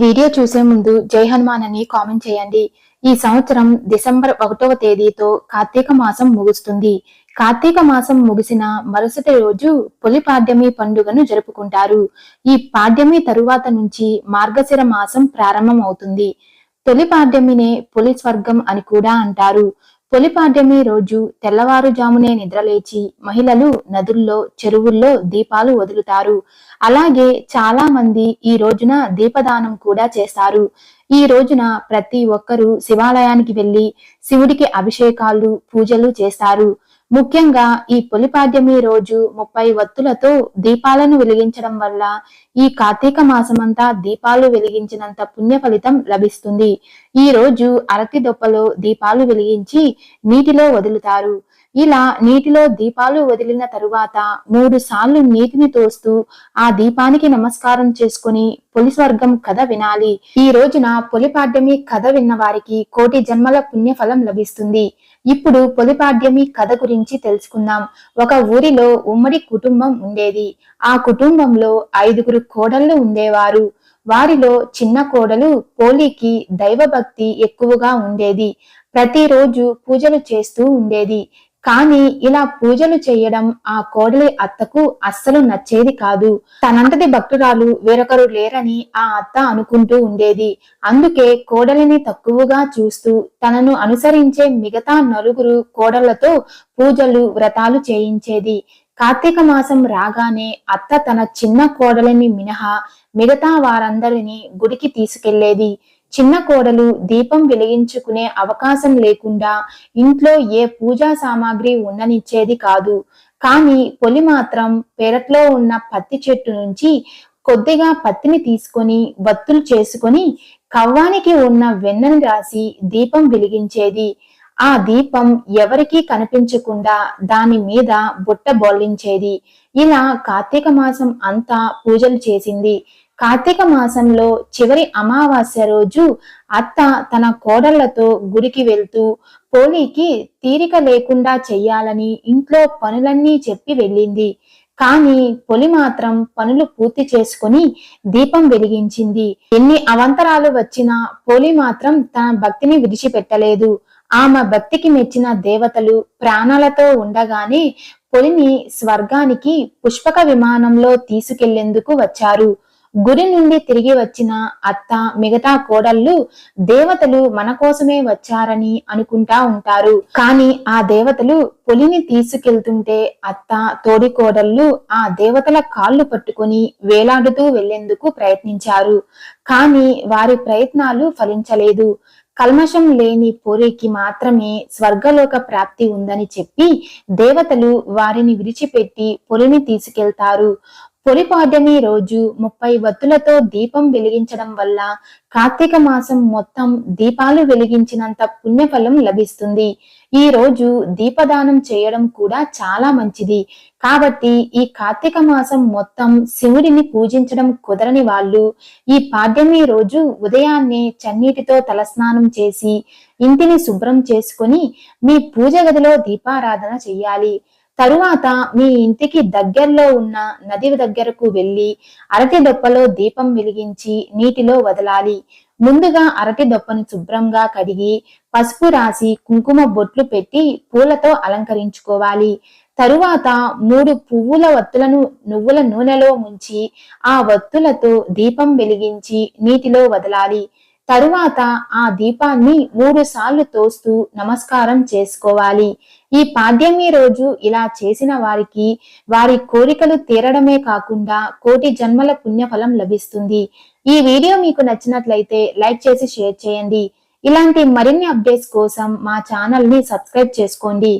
Video చూసే ముందు జై హనుమాన్ అని కామెంట్ చేయండి. ఈ సంవత్సరం డిసెంబర్ ఒకటవ తేదీతో కార్తీక మాసం ముగుస్తుంది. కార్తీక మాసం ముగిసిన మరుసటి రోజు పులి పాడ్యమి పండుగను జరుపుకుంటారు. ఈ పాడ్యమి తరువాత నుంచి మార్గశిర మాసం ప్రారంభం అవుతుంది తొలి పాడ్యమినే పులి స్వర్గం అని కూడా అంటారు. తొలిపాడ్యమి రోజు తెల్లవారుజామునే నిద్రలేచి మహిళలు నదుల్లో చెరువుల్లో దీపాలు వదులుతారు. అలాగే చాలా మంది ఈ రోజున దీపదానం కూడా చేస్తారు. ఈ రోజున ప్రతి ఒక్కరూ శివాలయానికి వెళ్ళి శివుడికి అభిషేకాలు పూజలు చేస్తారు. ముఖ్యంగా ఈ పొలిపాడ్యమి రోజు ముప్పై వత్తులతో దీపాలను వెలిగించడం వల్ల ఈ కార్తీక మాసమంతా దీపాలు వెలిగించినంత పుణ్య ఫలితం లభిస్తుంది. ఈ రోజు అరటి దొప్పలో దీపాలు వెలిగించి నీటిలో వదులుతారు. ఇలా నీటిలో దీపాలు వదిలిన తరువాత మూడు సార్లు నీటిని తోస్తూ ఆ దీపానికి నమస్కారం చేసుకుని పులి స్వర్గం కథ వినాలి. ఈ రోజున పొలిపాడ్యమి కథ విన్న వారికి కోటి జన్మల పుణ్యఫలం లభిస్తుంది. ఇప్పుడు పొలిపాడ్యమి కథ గురించి తెలుసుకుందాం. ఒక ఊరిలో ఉమ్మడి కుటుంబం ఉండేది. ఆ కుటుంబంలో ఐదుగురు కోడళ్ళు ఉండేవారు. వారిలో చిన్న కోడలు పోలికి దైవభక్తి ఎక్కువగా ఉండేది. ప్రతిరోజు పూజలు చేస్తూ ఉండేది. కానీ ఇలా పూజలు చేయడం ఆ కోడలి అత్తకు అస్సలు నచ్చేది కాదు. తనంతటి భక్తురాలు వేరొకరు లేరని ఆ అత్త అనుకుంటూ ఉండేది. అందుకే కోడలిని తక్కువగా చూస్తూ తనను అనుసరించే మిగతా నలుగురు కోడళ్ళతో పూజలు వ్రతాలు చేయించేది. కార్తీక మాసం రాగానే అత్త తన చిన్న కోడలిని మినహా మిగతా వారందరినీ గుడికి తీసుకెళ్ళేది. చిన్న కోడలు దీపం వెలిగించుకునే అవకాశం లేకుండా ఇంట్లో ఏ పూజా సామాగ్రి ఉండనిచ్చేది కాదు. కానీ పొలి మాత్రం పెరట్లో ఉన్న పత్తి చెట్టు నుంచి కొద్దిగా పత్తిని తీసుకొని వత్తులు చేసుకొని కవ్వానికి ఉన్న వెన్నని రాసి దీపం వెలిగించేది. ఆ దీపం ఎవరికీ కనిపించకుండా దాని మీద బుట్ట బోల్లించేది. ఇలా కార్తీక మాసం అంతా పూజలు చేసింది. కార్తీక మాసంలో చివరి అమావాస్య రోజు అత్త తన కోడళ్ళతో గుడికి వెళ్తూ పోలీకి తీరిక లేకుండా చెయ్యాలని ఇంట్లో పనులన్నీ చెప్పి వెళ్ళింది. కానీ పొలి మాత్రం పనులు పూర్తి చేసుకుని దీపం వెలిగించింది. ఎన్ని అవంతరాలు వచ్చినా పోలి మాత్రం తన భక్తిని విడిచిపెట్టలేదు. ఆమె భక్తికి మెచ్చిన దేవతలు ప్రాణాలతో ఉండగానే పొలిని స్వర్గానికి పుష్పక విమానంలో తీసుకెళ్ళేందుకు వచ్చారు. గురి నుండి తిరిగి వచ్చిన అత్త మిగతా కోడళ్ళు దేవతలు మన కోసమే వచ్చారని అనుకుంటా ఉంటారు. కానీ ఆ దేవతలు పొలిని తీసుకెళ్తుంటే అత్త తోడి కోడళ్ళు ఆ దేవతల కాళ్ళు పట్టుకుని వేలాడుతూ వెళ్ళేందుకు ప్రయత్నించారు. కానీ వారి ప్రయత్నాలు ఫలించలేదు. కల్మషం లేని పూరికి మాత్రమే స్వర్గలోక ప్రాప్తి ఉందని చెప్పి దేవతలు వారిని విడిచిపెట్టి పొలిని తీసుకెళ్తారు. పొలిపాడ్యమి రోజు ముప్పై వత్తులతో దీపం వెలిగించడం వల్ల కార్తీక మాసం మొత్తం దీపాలు వెలిగించినంత పుణ్యఫలం లభిస్తుంది. ఈ రోజు దీపదానం చేయడం కూడా చాలా మంచిది. కాబట్టి ఈ కార్తీక మాసం మొత్తం శివుడిని పూజించడం కుదరని వాళ్ళు ఈ పాడ్యమి రోజు ఉదయాన్నే చన్నీటితో తలస్నానం చేసి ఇంటిని శుభ్రం చేసుకుని మీ పూజ గదిలో దీపారాధన చెయ్యాలి తరువాత మీ ఇంటికి దగ్గరలో ఉన్న నది దగ్గరకు వెళ్ళి అరటి దొప్పలో దీపం వెలిగించి నీటిలో వదలాలి. ముందుగా అరటి దొప్పను శుభ్రంగా కడిగి పసుపు రాసి కుంకుమ బొట్లు పెట్టి పూలతో అలంకరించుకోవాలి. తరువాత మూడు పువ్వుల వత్తులను నువ్వుల నూనెలో ముంచి ఆ వత్తులతో దీపం వెలిగించి నీటిలో వదలాలి. తరువాత ఆ దీపాన్ని మూడు సార్లు తోస్తూ నమస్కారం చేసుకోవాలి. ఈ పాడ్యమి రోజు ఇలా చేసిన వారికి వారి కోరికలు తీరడమే కాకుండా కోటి జన్మల పుణ్యఫలం లభిస్తుంది. ఈ వీడియో మీకు నచ్చినట్లయితే లైక్ చేసి షేర్ చేయండి. ఇలాంటి మరిన్ని అప్డేట్స్ కోసం మా ఛానల్ని సబ్స్క్రైబ్ చేసుకోండి.